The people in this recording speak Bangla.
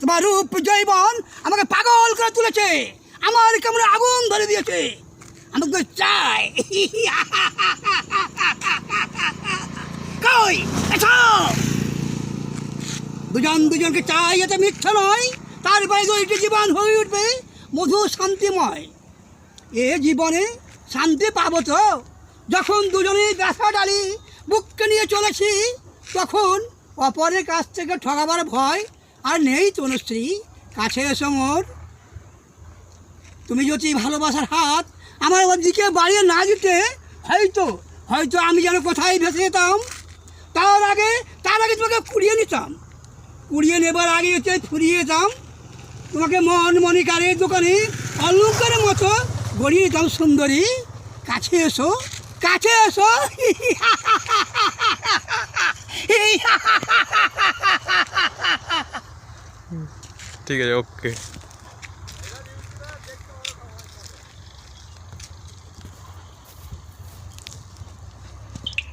তোমার রূপ জৈবন আমাকে পাগল করে তুলেছে। আমার কেমন আগুন ধরে দিয়েছে। আমাকে চাই। কই? দুজন দুজনকে চাই এতে মিথ্যা নয়, তারপরে দুইটি জীবন হয়ে উঠবে মধু শান্তিময়। এ জীবনে শান্তি পাবো তো। যখন দুজনেই ব্যথা ডালি, বুককে নিয়ে চলেছি, তখন অপরের কাছ থেকে ঠকাবার ভয় আর নেই তনুশ্রী কাছে এসো মোর। তুমি যদি ভালোবাসার হাত আমার ওর দিকে বাড়িয়ে না দিতে, হয়তো হয়তো আমি যেন কোথায় ভেসে যেতাম। তার আগে তার আগে তোমাকে কুড়িয়ে নিতাম। কুড়িয়ে নেবার আগে হচ্ছে ফুরিয়ে যেতাম। তোমাকে মন মনিকারের দোকানে অলঙ্কারের মতো গড়িয়ে দিতাম সুন্দরী। কাছে এসো কাছে এসো। ठीक है ओके